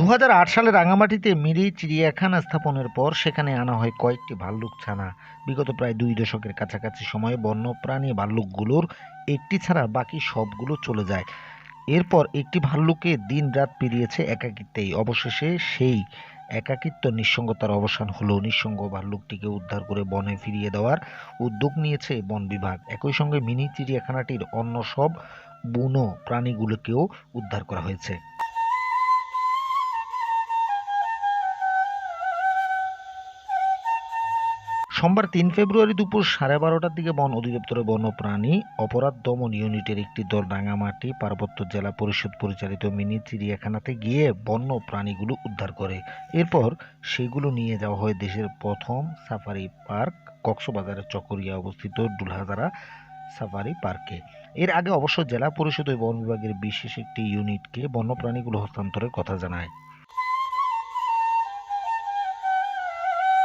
দু সালে রাঙামাটিতে মিরি চিড়িয়াখানা স্থাপনের পর সেখানে আনা হয় কয়েকটি ভাল্লুক ছানা। বিগত প্রায় দুই দশকের কাছাকাছি সময়ে বন্যপ্রাণী ভাল্লুকগুলোর একটি ছাড়া বাকি সবগুলো চলে যায়। এরপর একটি ভাল্লুকে দিন রাত পেরিয়েছে একাকিত্বেই। অবশেষে সেই একাকিত্ব নিঃসঙ্গতার অবসান হলো। নিঃসঙ্গ ভাল্লুকটিকে উদ্ধার করে বনে ফিরিয়ে দেওয়ার উদ্যোগ নিয়েছে বন বিভাগ। একই সঙ্গে মিনি চিড়িয়াখানাটির অন্য সব বুনো প্রাণীগুলোকেও উদ্ধার করা হয়েছে। সোমবার তিন ফেব্রুয়ারি দুপুর সাড়ে বারোটার দিকে বন অধিদপ্তরের বন্যপ্রাণী অপরাধ দমন ইউনিটের একটি দল রাঙামাটি পার্বত্য জেলা পরিষদ পরিচালিত মিনি চিড়িয়াখানাতে গিয়ে বন্য প্রাণীগুলো উদ্ধার করে। এরপর সেগুলো নিয়ে যাওয়া হয় দেশের প্রথম সাফারি পার্ক কক্সবাজারের চকরিয়া অবস্থিত ডুলহাজারা সাফারি পার্কে। এর আগে অবশ্য জেলা পরিষদ ও বন বিভাগের বিশেষ একটি ইউনিটকে বন্যপ্রাণীগুলো হস্তান্তরের কথা জানায়।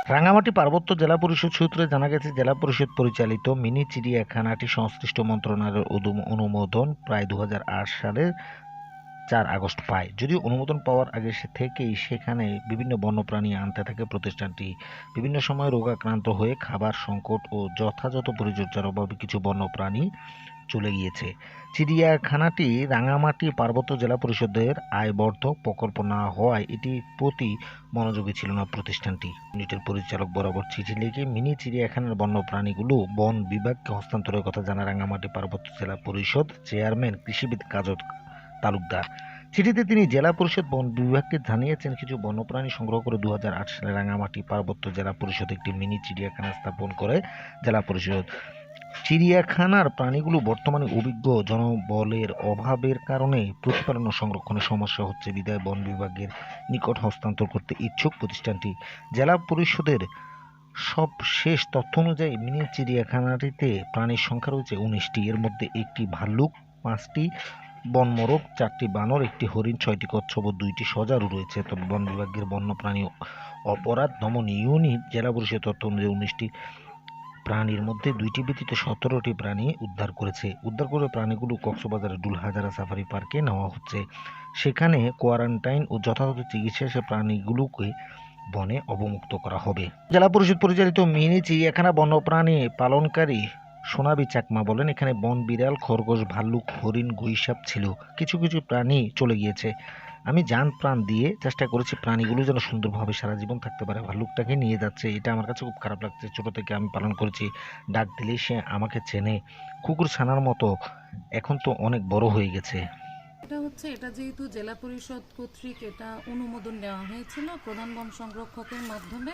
রাঙামাটি পার্বত্য জেলা পরিষদ সূত্রে জানা গেছে, জেলা পরিষদ পরিচালিত মিনি চিড়িয়াখানাটি সংশ্লিষ্ট মন্ত্রণালয়ের অনুমোদন প্রায় দু হাজার আট সালের চার আগস্ট পায়। যদিও অনুমোদন পাওয়ার আগে সে থেকেই সেখানে বিভিন্ন বন্যপ্রাণী আনতে থাকে প্রতিষ্ঠানটি। বিভিন্ন সময় রোগাক্রান্ত হয়ে খাবার সংকট ও যথাযথ পরিচর্যার অভাবে কিছু বন্যপ্রাণী চলে গিয়েছে। চিড়িয়াখানাটি রাঙামাটি পার্বত্য জেলা পরিষদের আয়বর্ধক প্রকল্প না হওয়ায় এটি প্রতি মনোযোগী ছিল না প্রতিষ্ঠানটি। ইউনিটের পরিচালক বরাবর চিঠি লিখে মিনি চিড়িয়াখানার বন্যপ্রাণীগুলো বন বিভাগকে হস্তান্তরের কথা জানা রাঙামাটি পার্বত্য জেলা পরিষদ চেয়ারম্যান কৃষিবিদ কাজত তালুকদার। চিঠিতে তিনি জেলা পরিষদ বন বিভাগকে জানিয়েছেন, কিছু বন্যপ্রাণী সংগ্রহ করে দু হাজার আট সালে রাঙামাটি পার্বত্য জেলা পরিষদ একটি মিনি চিড়িয়াখানা স্থাপন করে জেলা পরিষদ। চিড়িয়াখানার প্রাণীগুলো বর্তমানে অভিজ্ঞ জনবলের অভাবের কারণে প্রতিপালন ও সংরক্ষণের সমস্যা হচ্ছে। বিদায় বন বিভাগের নিকট হস্তান্তর করতে ইচ্ছুক প্রতিষ্ঠানটি। জেলা পরিষদের সব শেষ তথ্য অনুযায়ী মিনি চিড়িয়াখানাটিতে প্রাণীর সংখ্যা রয়েছে উনিশটি। এর মধ্যে একটি ভাল্লুক, পাঁচটি বনমোরগ চারটি বানর, একটি হরিণ, ছয়টি কচ্ছপ ও দুইটি সজারু রয়েছে। তবে বন বিভাগের বন্যপ্রাণী অপরাধ দমন ইউনিট জেলা পরিষদ তথ্য অনুযায়ী উনিশটি প্রাণীর মধ্যে দুইটি ব্যতীত সতেরোটি প্রাণী উদ্ধার করেছে। উদ্ধার করে প্রাণীগুলো কক্সবাজারের ডুলহাজারা সাফারি পার্কে নেওয়া হচ্ছে। সেখানে কোয়ারেন্টাইন ও যথাযথ চিকিৎসা সে প্রাণীগুলোকে বনে অবমুক্ত করা হবে। জেলা পরিষদ পরিচালিত মিনি চিড়িয়াখানা বন্যপ্রাণী পালনকারী সোনাবি চাকমা বলেন, এখানে বন বিড়াল, খরগোশ, ভাল্লুক, হরিণ, গুইসাপ ছিল। কিছু কিছু প্রাণী চলে গিয়েছে। আমি যান প্রাণ দিয়ে চেষ্টা করেছি প্রাণীগুলো যেন সুন্দরভাবে সারা জীবন থাকতে পারে। ভাল্লুকটাকে নিয়ে যাচ্ছে। এটা আমার কাছে খুব খারাপ লাগছে। ছোটো থেকে আমি পালন করেছি। ডাক দিলেই সে আমাকে চেনে। কুকুর ছানার মতো। এখন তো অনেক বড় হয়ে গেছে। এটা হচ্ছে, এটা যেহেতু জেলা পরিষদ কর্তৃক এটা অনুমোদন নেওয়া হয়েছিল প্রধান বন সংরক্ষকের মাধ্যমে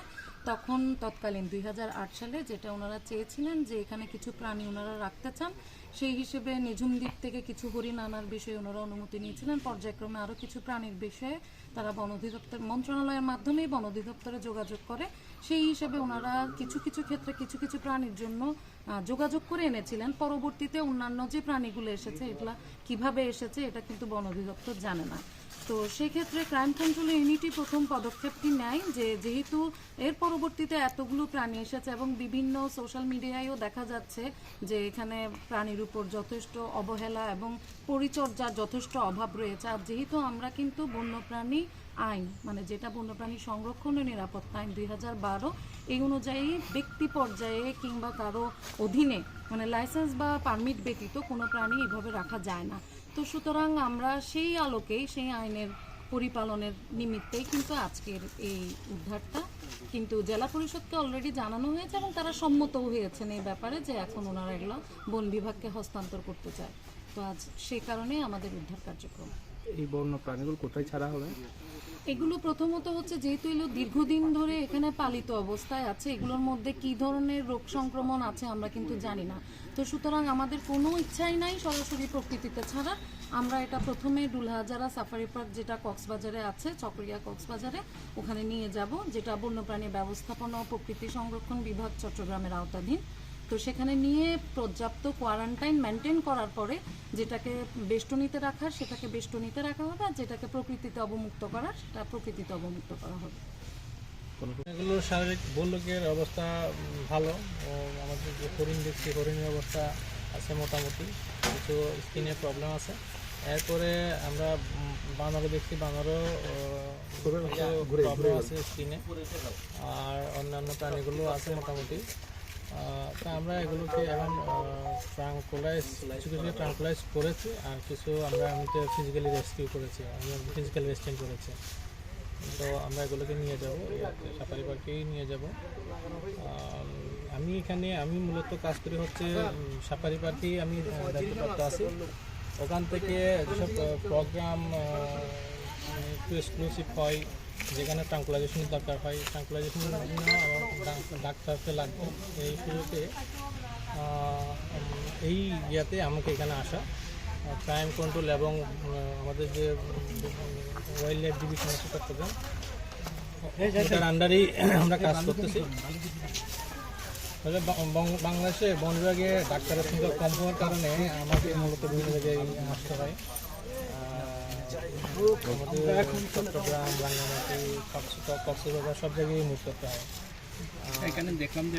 তখন তৎকালীন দুই হাজার আট সালে যেটা ওনারা চেয়েছিলেন যে এখানে কিছু প্রাণী ওনারা রাখতে চান, সেই হিসেবে নিঝুম দ্বীপ থেকে কিছু হরিণ আনার বিষয়ে ওনারা অনুমতি নিয়েছিলেন। পর্যায়ক্রমে আরও কিছু প্রাণীর বিষয়ে তারা বন অধিদপ্তর, মন্ত্রণালয়ের মাধ্যমেই বন অধিদপ্তরে যোগাযোগ করে। সেই হিসেবে ওনারা কিছু কিছু ক্ষেত্রে কিছু কিছু প্রাণীর জন্য যোগাযোগ করে এনেছিলেন। পরবর্তীতে অন্যান্য যে প্রাণীগুলো এসেছে, এগুলা কীভাবে এসেছে, এটা কিন্তু বন অধিদপ্তর জানে না। তো সেক্ষেত্রে ক্রাইম কন্ট্রোল ইউনিটি প্রথম পদক্ষেপটি নেয় যে, যেহেতু এর পরবর্তীতে এতগুলো প্রাণী এসেছে এবং বিভিন্ন সোশ্যাল মিডিয়ায়ও দেখা যাচ্ছে যে, এখানে প্রাণীর উপর যথেষ্ট অবহেলা এবং পরিচর্যার যথেষ্ট অভাব রয়েছে। আর যেহেতু আমরা কিন্তু বন্যপ্রাণী আইন মানে যেটা বন্যপ্রাণী সংরক্ষণ ও নিরাপত্তা আইন দুই হাজার বারো, এই অনুযায়ী ব্যক্তি পর্যায়ে কিংবা কারও অধীনে মানে লাইসেন্স বা পারমিট ব্যতীত কোনো প্রাণী এভাবে রাখা যায় না। তো সুতরাং আমরা সেই আলোকেই, সেই আইনের পরিপালনের নিমিত্তেই কিন্তু আজকের এই উদ্ধারটা। কিন্তু জেলা পরিষদকে অলরেডি জানানো হয়েছে এবং তারা সম্মতও হয়েছেন এই ব্যাপারে যে এখন ওনারা এগুলো বন বিভাগকে হস্তান্তর করতে চায়। তো আজ সেই কারণে আমাদের উদ্ধার কার্যক্রম। এই বন্য প্রাণীগুলো কোথায় ছাড়া হবে? এগুলো প্রথমত হচ্ছে যেহেতু এগুলো দীর্ঘদিন ধরে এখানে পালিত অবস্থায় আছে, এগুলোর মধ্যে কি ধরনের রোগ সংক্রমণ আছে আমরা কিন্তু জানি না। তো সুতরাং আমাদের কোনো ইচ্ছাই নাই সরাসরি প্রকৃতিতে ছাড়া আমরা এটা প্রথমে ডুলহাজারা সাফারি পার্ক যেটা কক্সবাজারে আছে, চকরিয়া কক্সবাজারে, ওখানে নিয়ে যাব, যেটা বন্যপ্রাণী ব্যবস্থাপনা ও প্রকৃতি সংরক্ষণ বিভাগ চট্টগ্রামের আওতাধীন। তো সেখানে নিয়ে পর্যাপ্ত কোয়ারেন্টাইন মেনটেন করার পরে যেটাকে বেষ্টনীতে রাখার সেটাকে বেষ্টনীতে রাখা হবে আর যেটাকে প্রকৃতিতে অবমুক্ত করার সেটা প্রকৃতিতে অবমুক্ত করা হবে। এগুলো শারীরিক ভল্লুকের অবস্থা ভালো। ও আমাদের যে হরিণ দেখছি হরিণের অবস্থা আছে মোটামুটি। কিছু স্কিনের প্রবলেম আছে। এরপরে আমরা বানরও দেখছি বানরও প্রবলেম আছে স্কিনে আর অন্যান্য প্রাণীগুলো আছে মোটামুটি। তা আমরা এগুলোকে এখন ট্রাঙ্কুলাইজ কিছু কিছু ট্রাঙ্কুলাইজ করেছি আর কিছু আমরা এমনিতে ফিজিক্যালি রেস্কিউ করেছি ফিজিক্যাল রেস্টিং করেছি। তো আমরা এগুলোকে নিয়ে যাব সাফারি পার্কেই নিয়ে যাব। আমি এখানে, আমি মূলত কাজ করি হচ্ছে সাফারি পার্কেই আমি দায়িত্বপ্রাপ্ত আছি। ওখান থেকে যেসব প্রোগ্রাম একটু এক্সক্লুসিভ হয় যেখানে ট্রাঙ্কুলাইজেশনের দরকার হয়। ট্রাঙ্কুলাইজেশন ডাক্তারকে লাগবে। এই সুযোগে এই ইয়েতে আমাকে এখানে আসা। ক্রাইম কন্ট্রোল এবং আমাদের যে ওয়াইল্ড লাইফ ডিভিশন আছে চট্টগ্রাম এটার আন্ডারেই আমরা কাজ করতেছি। বং- বাংলাদেশে বন বিভাগে ডাক্তারের সংখ্যা কম হওয়ার কারণে আমাকে মূলত বিভিন্ন জায়গায় আসতে হয়। চট্টগ্রাম রাঙ্গামাটি কক্সবাজার সব জায়গায় মুভ করতে হয়। এখানে দেখলাম যে